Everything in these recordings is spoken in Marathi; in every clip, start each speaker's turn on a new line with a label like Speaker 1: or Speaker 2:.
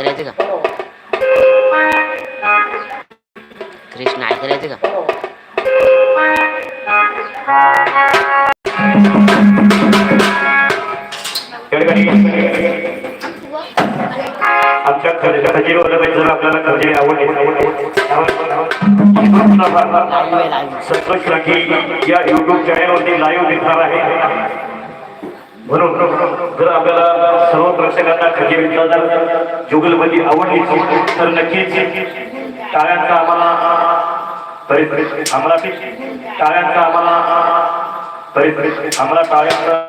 Speaker 1: ऐकायला येते का? कृष्ण ऐकायला येते का?
Speaker 2: आमच्या खर्च खजिरी वल्लभाई जर आपल्याला खजिरी आवडली संतोष राठी या युट्यूब चॅनलवरती लाईव्ह दिसणार आहे. म्हणून जर आपल्याला सर्व प्रेक्षकांना खजिरीचा जर जुगलबंदी आवडली तर नक्कीच टाळ्यांचा आम्हाला आम्हाला टाळ्यांचा आम्हाला आम्हाला टाळ्यांचा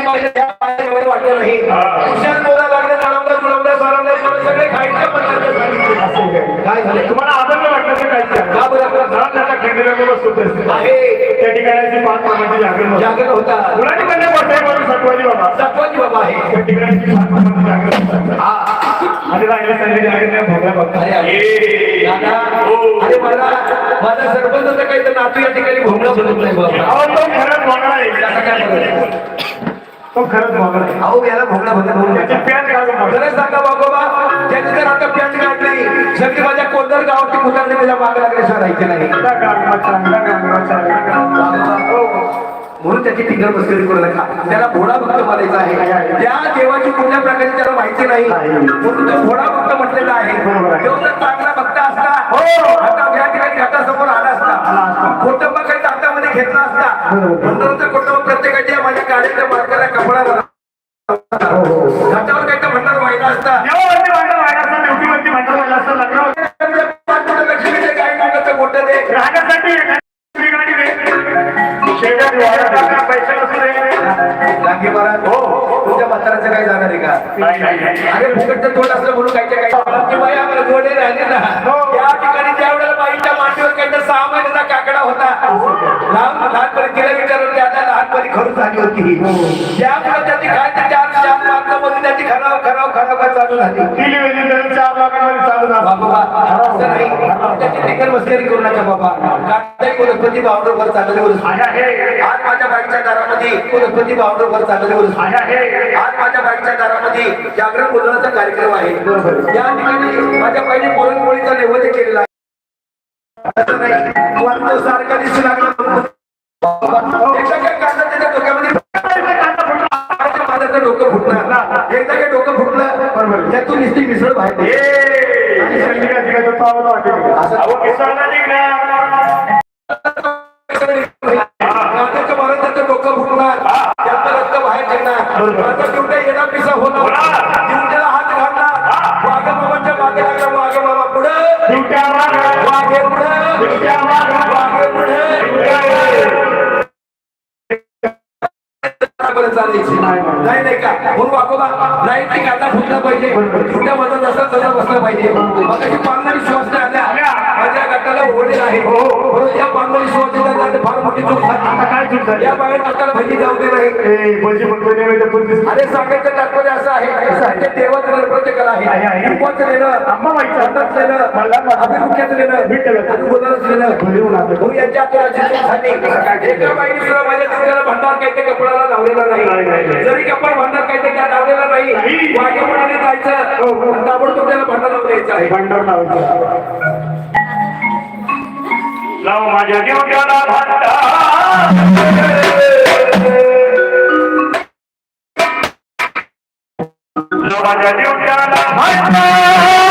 Speaker 3: वाटलं नाही कुशाल बोला लागले नाळवला जुळवला सारवला सगळे सगळे खायच्या पदार्थ काय झाले
Speaker 4: तुम्हाला आनंद वाटलं तर काय
Speaker 3: का बरं आपलं
Speaker 4: घरात बसत
Speaker 3: आहे
Speaker 4: त्या पाच मामाची जागरण होते. म्हणले मोठे म्हणून सटवाजी बाबा
Speaker 3: सत्वाजी बाबा आहे
Speaker 4: त्या ठिकाणी पाच मामाची जागरण होतात.
Speaker 3: हा
Speaker 4: आणि राहिलं नाही भोगला बघा.
Speaker 3: अरे.
Speaker 4: ए.
Speaker 3: दादा
Speaker 4: हो.
Speaker 3: मला माझा सरपंचाचं काही तर नातू या ठिकाणी भोंगला बनत नाही बाबा
Speaker 4: तो खरंच भोगला आहे.
Speaker 3: त्याचा काय फरक?
Speaker 4: तो खरंच भोगला आहे.
Speaker 3: अहो याला भोंगला बनत म्हणून
Speaker 4: त्याची पॅन्ट भोगला.
Speaker 3: खरंच सांगा बाबा त्याने जर आता पॅच काढली सगळी माझ्या कोणतर गावाची मुलांनी त्याच्यामागे लागल्याशिवाय राहायचे नाही
Speaker 4: आता गांगडा चांगला, चांगला.
Speaker 3: म्हणून त्याची टिंगर मस्करी करू नका त्याला भोळा भक्त म्हणायचा आहे. त्या देवाची कुठल्या प्रकारची त्याला माहिती नाही. म्हणून तो भोळा भक्त म्हटलेला आहे. जर चांगला भक्त असता.
Speaker 4: हो.
Speaker 3: आता या ठिकाणी घाटासमोर आला असता. कुटुंब काही हातामध्ये घेतला असता. म्हणून कुटुंब प्रत्येकाच्या माझ्या गाडीच्या मार्गाला कपडा घाटावर काही तर म्हणणार व्हायला असता.
Speaker 4: देवावरती शेजारी वाड्यात पैसे नसू दे.
Speaker 3: लागे महाराज हो तुमच्या म्हाताराचं काय जाणार आहे का?
Speaker 4: नाही, नाही, नाही.
Speaker 3: अरे फुकटचं तोंड असलं म्हणून काही की बाई आम्हाला जोडे राहिले ना. या ठिकाणी त्या वेळेला बाईच्या मांडीवर काही सहा महिन्याचा काकडा होता. लहान लहानपणी तिला विचारलं की आता लहानपणी खरून झाली होती त्यामुळे त्याची काय चार चार मार्गामध्ये त्याची खराव खराव खराव काय चालू झाली. बाबा असं नाही त्याची टिकल मस्करी करू नका बाबा. काही वनस्पती बावडर चाललेले
Speaker 4: आहे.
Speaker 3: आज माझ्या बाईकच्या दारामध्ये वनस्पती बावडर चाललेले
Speaker 4: आहे.
Speaker 3: आज माझ्या बाईकच्या दारामध्ये जागरण बोलण्याचा कार्यक्रम आहे. या ठिकाणी माझ्या पहिली पुरणपोळीचा नैवेद्य केलेला आहे. असं नाही. सारखा दिसू लागला. त्यातून नुसती मिसळ.
Speaker 4: अहो, निघणार.
Speaker 3: नाटक महाराजांचं डोकं फुटणार. त्याचं रक्त बाहेर येणार माझा येणार पिसा होणार. दिवट्याला हात घालणार. वाघ बाबांच्या मागे लागला वाघ बाबा पुढं. वाघे पुढं. वाघे पुढं. चालायची. नाही नाही का? म्हणून वाकोबा नाही ती काटा फुटला पाहिजे. तुझ्या मनात असं तसं बसलं पाहिजे. मगाशी पांगणी श्वास आल्या. माझ्या गटाला ओढलेला आहे. म्हणून या पांगणी श्वास फार मोठी चूक झाली? या बाहेर गटाला भजी जाऊ दे नाही. अरे सांगायचं तात्पर्य असं आहे. ते देवाचं नैवेद्य कला
Speaker 4: आहे.
Speaker 3: उपवास लेणं
Speaker 4: अंबाबाईचं. मल्हार-
Speaker 3: अभिमुख्याचं बोलायलाच लेणं
Speaker 4: घरी आलं.
Speaker 3: म्हणून यांच्या अशी चूक झाली. एका बाईने सुद्धा माझ्या दिवसाला भंडार काही त्या कपडाला लावलेला
Speaker 4: नाही, नाही,
Speaker 3: नाही
Speaker 4: नाही.
Speaker 3: जरी कपड भंडार काही त्या लावलेला नाही
Speaker 4: नाही.
Speaker 3: वाघ्या मुलाने जायचं आणि ताबडतोब त्याला भंडार लावून द्यायचं आहे
Speaker 4: भांडार लावायचं. लाव माझ्या देवट्याला भांडार. लाव माझ्या देवट्याला भांडार.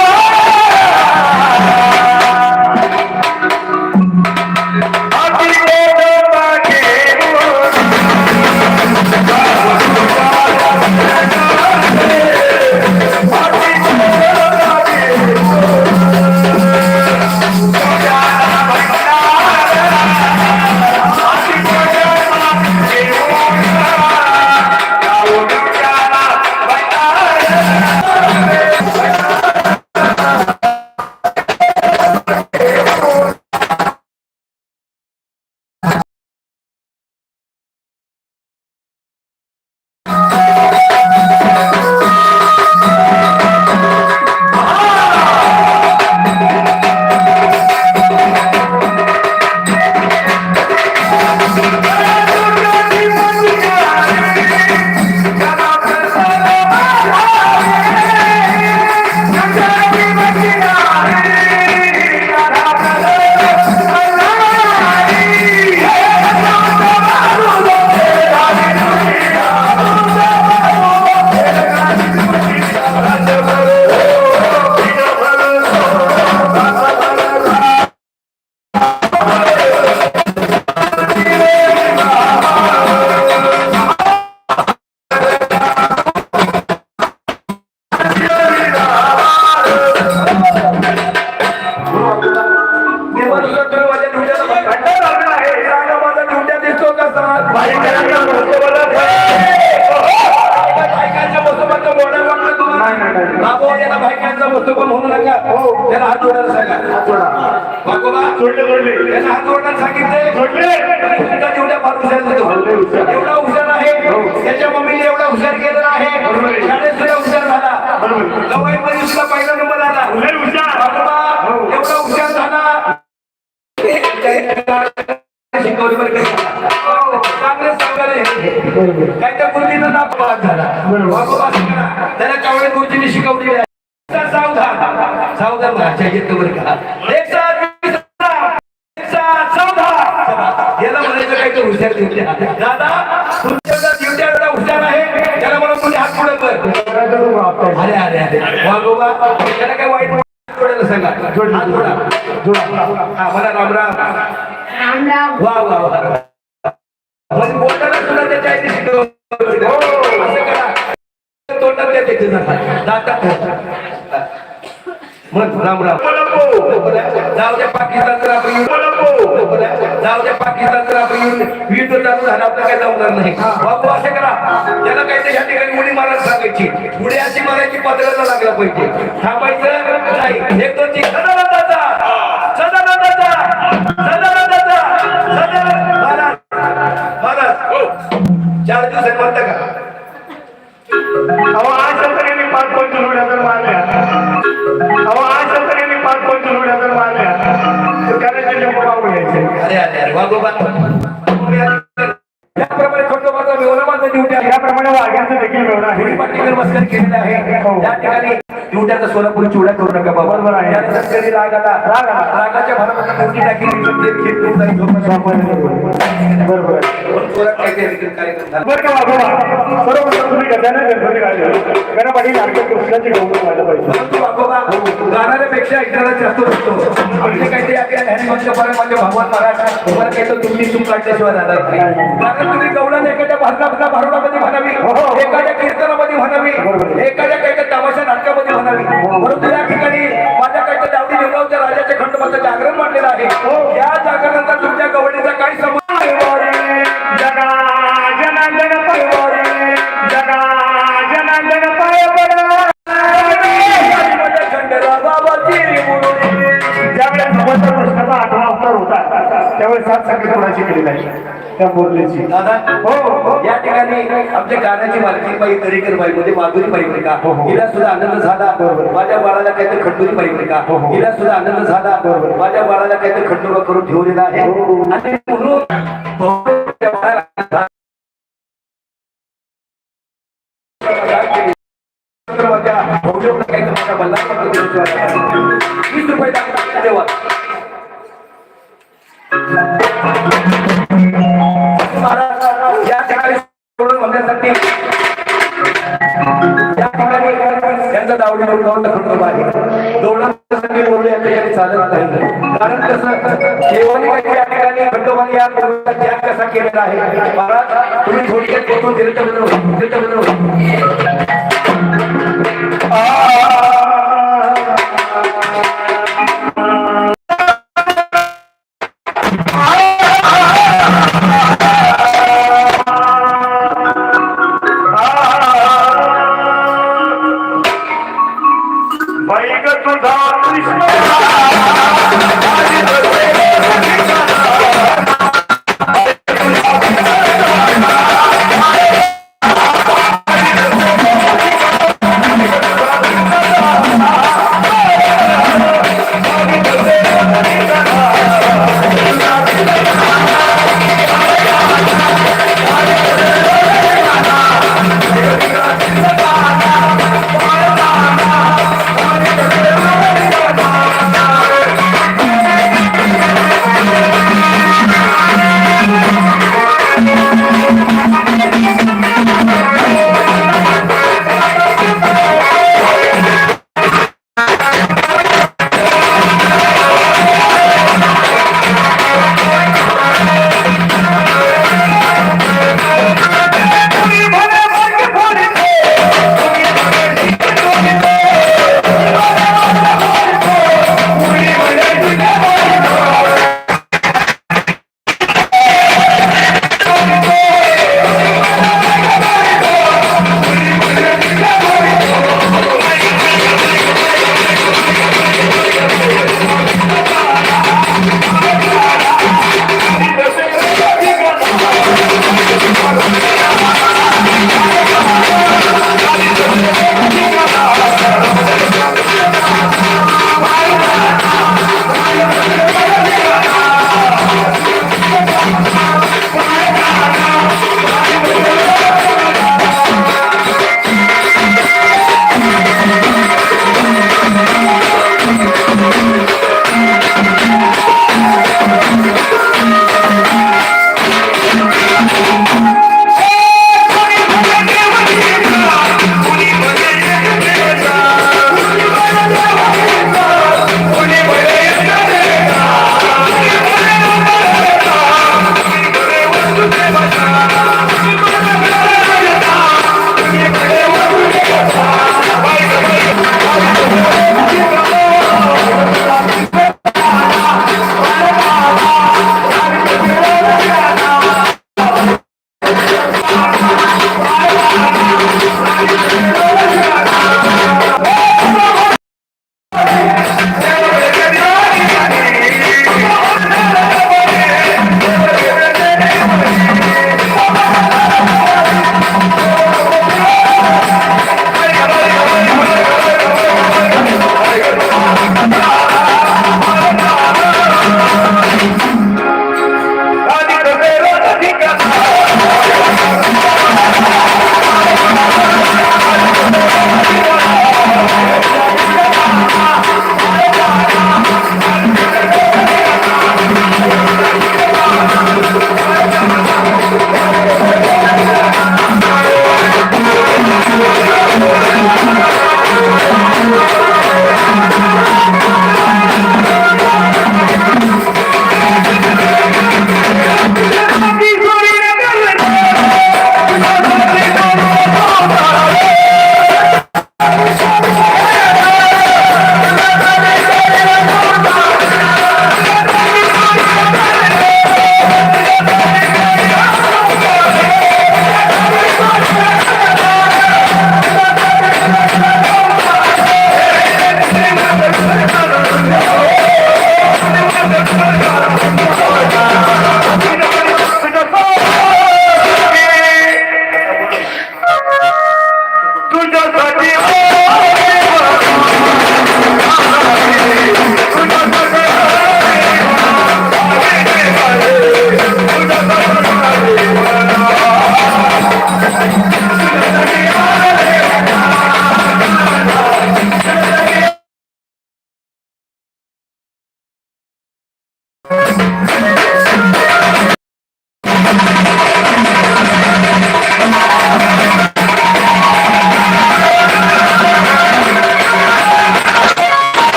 Speaker 3: सावधान सावधान भाषा येतो बरं का एक सात, एक साथ सावधान. याला म्हणायचं काय तर हुशार दिवट्या दादा तुमच्या दिवट्या एवढा हुशार आहे त्याला मला कोणी हात पुढे कर. अरे अरे अरे. वागोबा त्याला काय वाईट जोडायला सांगा. हात जोडा हा मला राम राम. वा वा वा. म्हणजे बोलताना सुद्धा त्याच्या आईने शिकवलं. असं करा. तोंडात द्या त्याचे मग राम राम. जाऊ द्या पाकिस्तान तर आपण जाऊ द्या पाकिस्तान तर आपण युद्ध चालू झालं आपलं काय जमणार नाही. बाबू असं करा. त्याला काही त्या ठिकाणी उडी मारायला सांगायची. उडी अशी मारायची पत्राला लागला पाहिजे. थांबायचं नाही. एक दोन तीन. सदानंदाचा. सदानंदाचा. सदानंदाचा. महाराज. महाराज. चार दिवसात म्हणता का?
Speaker 4: अहो आज मी पाच पंचवीस मारल्या. तर मारल्या तर करायचे जम्मू बाबू घ्यायचे
Speaker 3: अरे अरे अरे वागोबा याप्रमाणे खंडोबाचा मेवनामाचा ड्युटी आहे.
Speaker 4: याप्रमाणे वाघ्याचं देखील मिळून आहे.
Speaker 3: पाटील नमस्कार केलेला आहे. त्या ठिकाणी ड्युट्याचा सोलापूर चिवडा करू नका बाबा.
Speaker 4: बरोबर आहे.
Speaker 3: राग आला
Speaker 4: राग आला.
Speaker 3: रागाच्या भरामध्ये जाईल झोपायला.
Speaker 4: बरोबर बरं का वाघोबा सर्वप्रथम तुम्ही गजानन गणपती काढले गणपती नाटक कृष्णाची गौरव व्हायला पाहिजे.
Speaker 3: बाबा गाणाऱ्यापेक्षा ऐकणारा जास्त असतो आपले काहीतरी आपल्या म्हणजे भगवान महाराज तुम्हाला काही तर तुम्ही चूक काढल्याशिवाय जाणार नाही. कारण तुम्ही गवळण एखाद्या भाजनाच्या भारुडामध्ये म्हणावी एखाद्या कीर्तनामध्ये म्हणावी एखाद्या काही तर तमाशा नाटकामध्ये म्हणावी. परंतु या ठिकाणी माझ्या काही तर दावडी निवडावच्या राजाच्या खंडोबाचं जागरण मांडलेलं आहे या जागरणाचा तुमच्या गवळणीचा काही संबंध नाही.
Speaker 4: सात संगीत कोणाची केलेली आहे त्या मुरलीची.
Speaker 3: दादा
Speaker 4: हो हो.
Speaker 3: या ठिकाणी आमच्या गाण्याची मालकी बाई दरेकर बाई म्हणजे माधुरी बाई नाही का हिला सुद्धा आनंद झाला. माझ्या बाळाला काहीतरी खंडोरी बाई नाही का हिला सुद्धा आनंद झाला. माझ्या बाळाला काहीतरी खंडोबा करून ठेवलेला आहे. आणि म्हणून त्या दावडी खंडोबा आहे. डोळ्यासाठी बोलू या ठिकाणी चालत नाही. कारण कसं देवाने या ठिकाणी खंडोबाने या त्याग कसा केलेला आहे? महाराज तुम्ही थोडक्यात पोचून दिलं तर म्हणून. दिलं तर
Speaker 4: म्हणून.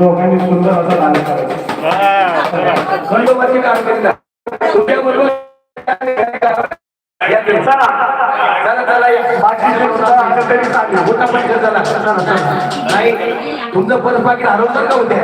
Speaker 4: दोघांनी सुंदर असा दान करायचा
Speaker 3: खंडोबाची कारकिर्द तुमच्याबरोबर या तुम्ही.
Speaker 4: चला
Speaker 3: चला चला या.
Speaker 4: बाकीचे सुद्धा आता तरी चालेल
Speaker 3: मोठा पैसा चला नाही तुमचं परत पाकिट हरवतात का उद्या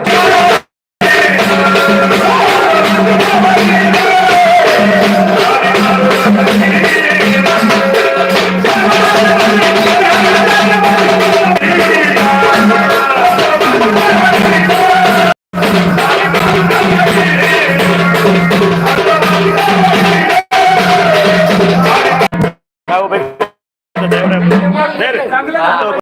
Speaker 2: चांगलं